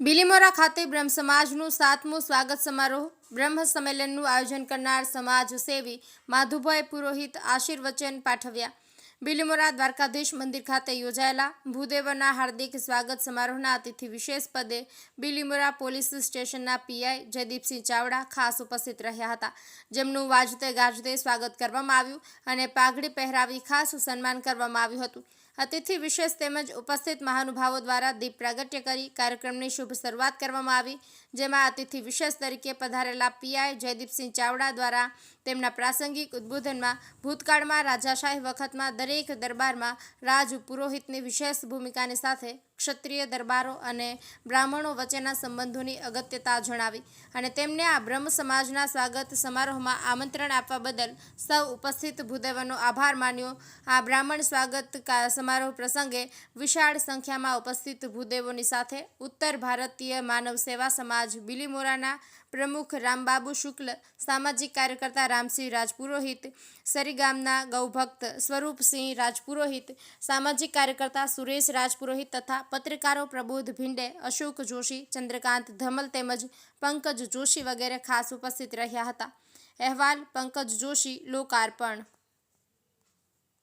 બિલીમોરા ખાતે બ્રહ્મ સમાજનું સાતમું સ્વાગત સમારોહ. બ્રહ્મ સંમેલનનું આયોજન કરનાર સમાજ સેવી માધુભાઈ પુરોહિત આશીર્વચન પાઠવ્યા. બિલીમોરા દ્વારકાધીશ મંદિર ખાતે યોજાયેલા ભૂદેવના હાર્દિક સ્વાગત સમારોહના અતિથિ વિશેષ પદે બિલીમોરા પોલીસ સ્ટેશનના પીઆઈ જયદીપસિંહ ચાવડા ખાસ ઉપસ્થિત રહ્યા હતા. જેમનું વાજતે ગાજતે સ્વાગત કરવામાં આવ્યું અને પાઘડી પહેરાવી ખાસ સન્માન કરવામાં આવ્યું હતું. અતિથિ વિશેષ તેમજ ઉપસ્થિત મહાનુભાવો દ્વારા દીપ પ્રાગટ્ય કરી કાર્યક્રમની શુભ શરૂઆત કરવામાં આવી, જેમાં અતિથિ વિશેષ તરીકે પધારેલા પીઆઈ જયદીપસિંહ ચાવડા દ્વારા તેમના પ્રાસંગિક ઉદ્બોધનમાં ભૂતકાળમાં રાજાશાહી વખતમાં દરેક દરબારમાં રાજ પુરોહિતની વિશેષ ભૂમિકાની સાથે ક્ષત્રિય દરબારો અને બ્રાહ્મણો વચ્ચેના સંબંધોની અગત્યતા જણાવી અને તેમને આ બ્રહ્મ સમાજના સ્વાગત સમારોહમાં આમંત્રણ આપવા બદલ સૌ ઉપસ્થિત ભૂદેવનો આભાર માન્યો. આ બ્રાહ્મણ સ્વાગત સમારોહ પ્રસંગે વિશાળ સંખ્યામાં ઉપસ્થિત ભૂદેવોની સાથે ઉત્તર ભારતીય માનવ સેવા સમાજ બિલીમોરાના પ્રમુખ રામબાબુ શુક્લ, સામાજિક કાર્યકર્તા રામસિંહ રાજપુરોહિત, સરીગામના ગૌભક્ત સ્વરૂપસિંહ રાજપુરોહિત, સામાજિક કાર્યકર્તા સુરેશ રાજપુરોહિત તથા પત્રકારો પ્રબોધ ભિંડે, અશોક જોશી, ચંદ્રકાંત ધમલ તેમજ પંકજ જોશી વગેરે ખાસ ઉપસ્થિત રહ્યા હતા. અહેવાલ, પંકજ જોશી, લોકાર્પણ.